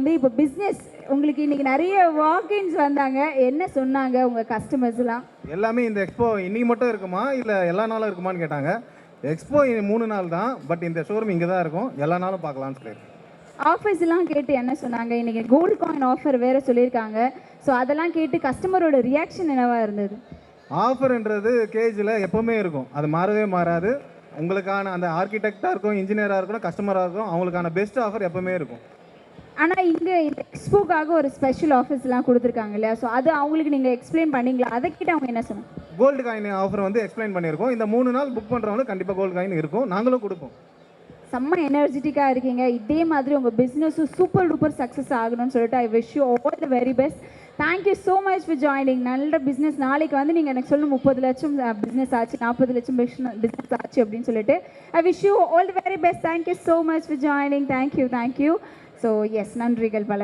வந்து இப்போ பிஸ்னஸ் உங்களுக்கு இன்னைக்கு நிறைய வாக்கின்ஸ் வந்தாங்க. என்ன சொன்னாங்க உங்க கஸ்டமர்ஸ்லாம் எல்லாமே? இந்த எக்ஸ்போ இன்னைக்கு மட்டும் இருக்குமா? இல்லை எல்லா நாளும் இருக்குமான்னு கேட்டாங்க. எக்ஸ்போ மூணு நாள் தான். பட் இந்த ஷோரூம் இங்கே தான் இருக்கும். எல்லா நாளும் பார்க்கலாம்னு சொல்லியிருக்கேன். ஆஃபர்ஸ்லாம் கேட்டு என்ன சொன்னாங்க? இன்னைக்கு கோல்டு காயின் ஆஃபர் வேற சொல்லியிருக்காங்க. ஸோ அதெல்லாம் கேட்டு கஸ்டமரோட ரியாக்ஷன் என்னவா இருந்தது? ஆஃபர்ன்றது கேஜில் எப்போவுமே இருக்கும். அது மாறவே மாறாது. உங்களுக்கான அந்த ஆர்கிடெக்டாக இருக்கும் இன்ஜினியராக இருக்கணும் கஸ்டமராக இருக்கும் அவங்களுக்கான பெஸ்ட் ஆஃபர் எப்போவுமே இருக்கும். ஆனால் இங்கே இந்த எக்ஸ்போக்காக ஒரு ஸ்பெஷல் ஆஃபர்ஸ்லாம் கொடுத்துருக்காங்க இல்லையா? ஸோ அது அவங்களுக்கு நீங்கள் எக்ஸ்பிளைன் பண்ணீங்களா? அதை கிட்ட அவங்க என்ன சொன்னாங்க? கோல்டு காயின் ஆஃபர் வந்து எக்ஸ்பிளைன் பண்ணியிருக்கோம். இந்த மூணு நாள் புக் பண்ணுறவங்களுக்கு கண்டிப்பாக கோல்டு காயின் இருக்கும். நாங்களும் கொடுப்போம். செம்ம எனர்ஜெட்டிக்காக இருக்கீங்க. இதே மாதிரி உங்கள் பிஸ்னஸும் சூப்பர் டூப்பர் சக்ஸஸ் ஆகணும்னு சொல்லிட்டு I wish you all the very best thank you so much for joining நல்ல பிஸ்னஸ் நாளைக்கு வந்து நீங்கள் எனக்கு சொல்லணும் முப்பது லட்சம் பிஸ்னஸ் ஆச்சு நாற்பது லட்சம் பிஸ்னஸ் ஆச்சு அப்படின்னு சொல்லிட்டு I wish you all the very best thank you so much for joining thank you thank you so yes நன்றிகள் பல.